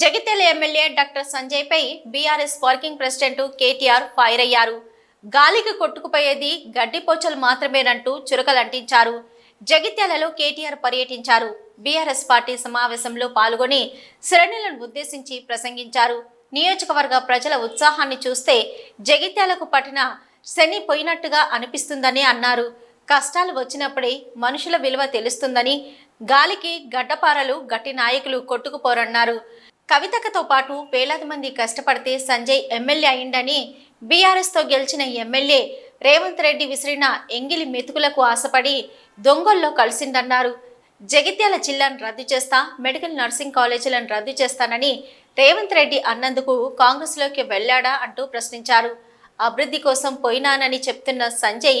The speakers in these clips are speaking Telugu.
జగిత్యాల ఎమ్మెల్యే డాక్టర్ సంజయ్ పై BRS working president KTR fire అయ్యారు. గాలికి కొట్టుకుపోయేది గడ్డిపోచలు మాత్రమేనంటూ చురకలంటించారు. జగిత్యాలలో కేటీఆర్ పర్యటించారు. బీఆర్ఎస్ పార్టీ సమావేశంలో పాల్గొని శ్రేణులను ఉద్దేశించి ప్రసంగించారు. నియోజకవర్గ ప్రజల ఉత్సాహాన్ని చూస్తే జగిత్యాలకు పట్టిన శని పోయినట్టుగా అనిపిస్తుందని అన్నారు. కష్టాలు వచ్చినప్పుడే మనుషుల విలువ తెలుస్తుందని గాలికి గడ్డపారలు గట్టి నాయకులు కొట్టుకుపోరన్నారు. కవితకతో పాటు వేలాది మంది కష్టపడితే సంజయ్ ఎమ్మెల్యే అయిందని బీఆర్ఎస్తో గెలిచిన ఎమ్మెల్యే రేవంత్ రెడ్డి విసిరిన ఎంగిలి మెతుకులకు ఆశపడి దొంగల్లో కలిసిందన్నారు. జగిత్యాల జిల్లాను రద్దు చేస్తా మెడికల్ నర్సింగ్ కాలేజీలను రద్దు చేస్తానని రేవంత్ రెడ్డి అన్నందుకు కాంగ్రెస్లోకి వెళ్ళాడా అంటూ ప్రశ్నించారు. అభివృద్ధి కోసం పోయినానని చెప్తున్న సంజయ్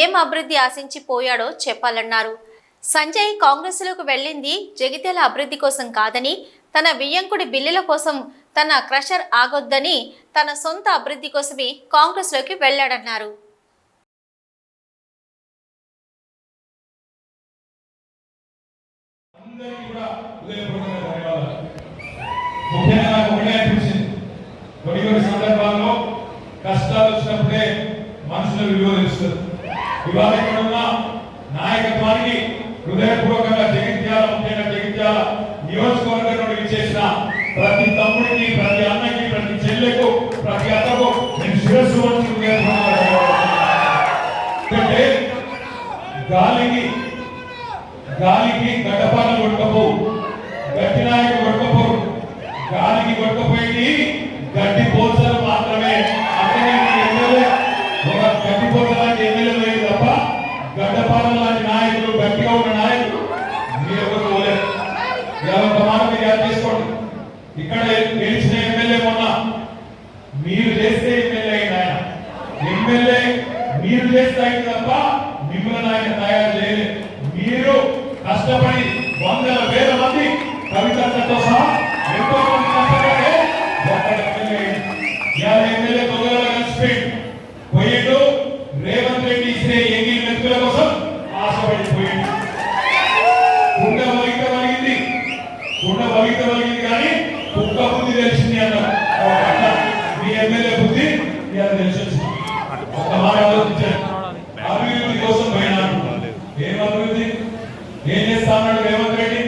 ఏం అభివృద్ధి ఆశించి పోయాడో చెప్పాలన్నారు. సంజయ్ కాంగ్రెస్లోకి వెళ్ళింది జగిత్యాల అభివృద్ధి కోసం కాదని తన వియ్యంకుడి బిల్లుల కోసం తన క్రషర్ ఆగొద్దని తన సొంత అభివృద్ధి కోసమే కాంగ్రెస్లోకి వెళ్ళాడన్నారు. సందర్భాల్లో కష్టాలు వచ్చినప్పుడే మనుషుల విలువ తెలుస్తుంది. ఇవాళ ఇక్కడ ఉన్న నాయకత్వానికి హృదయపూర్వకంగా జగిత్యాల ముఖ్యంగా జగిత్యాల నియోజకవర్గం నుండి విచ్చేసిన ప్రతి తమ్ముడికి ప్రతి అన్నకి ప్రతి చెల్లెకు ప్రతి అతకు నేను శిరస్సు వంచి గాలికి గాలికి గడ్డపాలు కొట్టకపో గట్టి నాయకు కొట్టకపోరు. గాలికి కొట్టపోయి ఇక్కడ గెలిచిన ఎమ్మెల్యే మొన్న మీరు చేస్తే ఎమ్మెల్యే అయిన ఆయన. ఎమ్మెల్యే మీరు చేస్తే అయింది తప్ప మిమ్మల్ని ఆయన తయారు చేయలేదు. మీరు కష్టపడి ఎమ్మెల్యే బుద్ధి ఇవాళ తెలిసి వచ్చింది అభివృద్ధి కోసం పోయినాడు ఏం అభివృద్ధి? ఏం చేస్తామన్నాడు రేవంత్ రెడ్డి?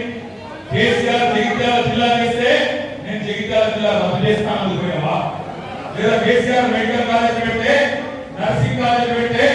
కేసీఆర్ జగిత్యాల జిల్లా చేస్తే నేను జగిత్యాల జిల్లా రద్దు చేస్తాను అనుకున్నావా లేదా కేసీఆర్ మెడికల్ కాలేజ్ పెడితే నర్సింగ్ కాలేజ్ పెడితే